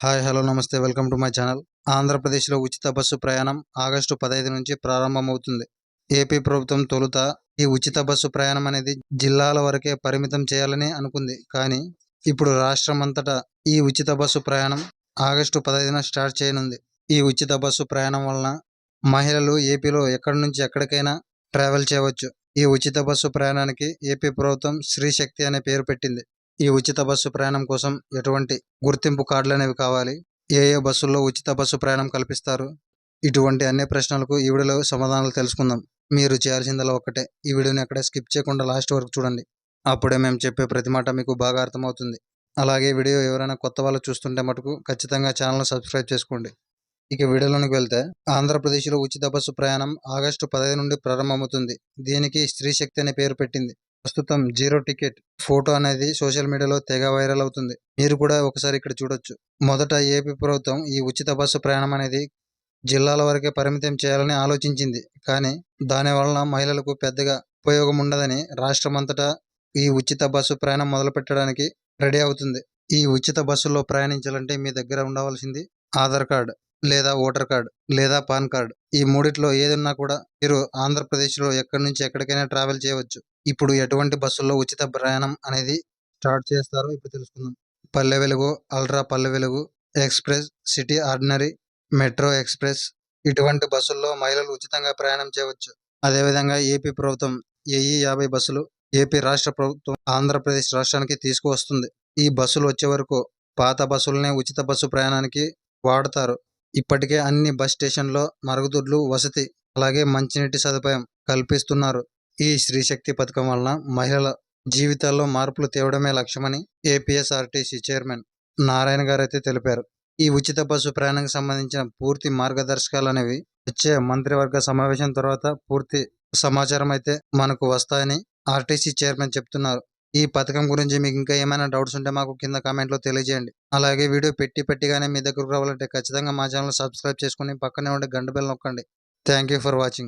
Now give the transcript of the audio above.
Hi hello నమస్తే welcome to my channel. ఆంధ్రప్రదేశ్లో ఉచిత బస్సు ప్రయాణం ఆగస్టు పదహైదు నుంచి ప్రారంభమవుతుంది. ఏపీ ప్రభుత్వం తొలుత ఈ ఉచిత బస్సు ప్రయాణం అనేది జిల్లాల వరకే పరిమితం చేయాలని అనుకుంది. కానీ ఇప్పుడు రాష్ట్రం అంతటా ఈ ఉచిత బస్సు ప్రయాణం ఆగస్టు పదహైదున స్టార్ట్ చేయనుంది. ఈ ఉచిత బస్సు ప్రయాణం వలన మహిళలు ఏపీలో ఎక్కడి నుంచి ఎక్కడికైనా ట్రావెల్ చేయవచ్చు. ఈ ఉచిత బస్సు ప్రయాణానికి ఏపీ ప్రభుత్వం శ్రీశక్తి అనే పేరు పెట్టింది. ఈ ఉచిత బస్సు ప్రయాణం కోసం ఎటువంటి గుర్తింపు కార్డులు అనేవి కావాలి? ఏ ఏ బస్సుల్లో ఉచిత బస్సు ప్రయాణం కల్పిస్తారు? ఇటువంటి అన్ని ప్రశ్నలకు ఈ వీడియోలో సమాధానాలు తెలుసుకుందాం. మీరు చేయాల్సిందలా ఒకటే ఈ వీడియోని ఎక్కడ స్కిప్ చేయకుండా లాస్ట్ వరకు చూడండి. అప్పుడే మేము చెప్పే ప్రతి మాట మీకు బాగా అర్థమవుతుంది. అలాగే వీడియో ఎవరైనా కొత్త వాళ్ళు చూస్తుంటే మటుకు ఖచ్చితంగా ఛానల్ సబ్స్క్రైబ్ చేసుకోండి. ఇక వీడియోలోనికి వెళ్తే ఆంధ్రప్రదేశ్లో ఉచిత బస్సు ప్రయాణం ఆగస్టు పదహైదు నుండి ప్రారంభమవుతుంది. దీనికి స్త్రీ శక్తి అనే పేరు పెట్టింది. ప్రస్తుతం జీరో టికెట్ ఫోటో అనేది సోషల్ మీడియాలో తెగ వైరల్ అవుతుంది. మీరు కూడా ఒకసారి ఇక్కడ చూడొచ్చు. మొదట ఏపీ ప్రభుత్వం ఈ ఉచిత బస్సు ప్రయాణం అనేది జిల్లాల వరకే పరిమితం చేయాలని ఆలోచించింది. కానీ దాని వలన మహిళలకు పెద్దగా ఉపయోగం ఉండదని రాష్ట్రమంతటా ఈ ఉచిత బస్సు ప్రయాణం మొదలు పెట్టడానికి రెడీ అవుతుంది. ఈ ఉచిత బస్సులో ప్రయాణించాలంటే మీ దగ్గర ఉండవలసింది ఆధార్ కార్డ్ లేదా ఓటర్ కార్డ్ లేదా పాన్ కార్డ్. ఈ మూడిట్లో ఏదన్నా కూడా మీరు ఆంధ్రప్రదేశ్లో ఎక్కడి నుంచి ఎక్కడికైనా ట్రావెల్ చేయవచ్చు. ఇప్పుడు ఎటువంటి బస్సుల్లో ఉచిత ప్రయాణం అనేది స్టార్ట్ చేస్తారో ఇప్పుడు తెలుసుకుందాం. పల్లె Velugu ultra Palle Velugu express city ordinary metro express ఇటువంటి బస్సుల్లో మహిళలు ఉచితంగా ప్రయాణం చేయవచ్చు. అదేవిధంగా ఏపీ ప్రభుత్వం ఏఈ యాభై బస్సులు ఏపీ రాష్ట్ర ప్రభుత్వం ఆంధ్రప్రదేశ్ రాష్ట్రానికి తీసుకువస్తుంది. ఈ బస్సులు వచ్చే వరకు పాత బస్సులనే ఉచిత బస్సు ప్రయాణానికి వాడతారు. ఇప్పటికే అన్ని బస్ స్టేషన్లో మరుగుదొడ్లు వసతి అలాగే మంచినీటి సదుపాయం కల్పిస్తున్నారు. ఈ శ్రీశక్తి పథకం వలన మహిళల జీవితాల్లో మార్పులు తేవడమే లక్ష్యమని ఏపీఎస్ఆర్టీసీ చైర్మన్ నారాయణ గారు అయితే తెలిపారు. ఈ ఉచిత బస్సు ప్రయాణానికి సంబంధించిన పూర్తి మార్గదర్శకాలు అనేవి వచ్చే మంత్రివర్గ సమావేశం తర్వాత పూర్తి సమాచారం అయితే మనకు వస్తాయని ఆర్టీసీ చైర్మన్ చెప్తున్నారు. ఈ పథకం గురించి మీకు ఇంకా ఏమైనా డౌట్స్ ఉంటే మాకు కింద కామెంట్లో తెలియజేయండి. అలాగే వీడియో పెట్టి పెట్టిగానే మీ దగ్గరకు రావాలంటే ఖచ్చితంగా మా ఛానల్ సబ్స్క్రైబ్ చేసుకుని పక్కనే ఉండే గంట బెల్ నొక్కండి. Thank you for watching.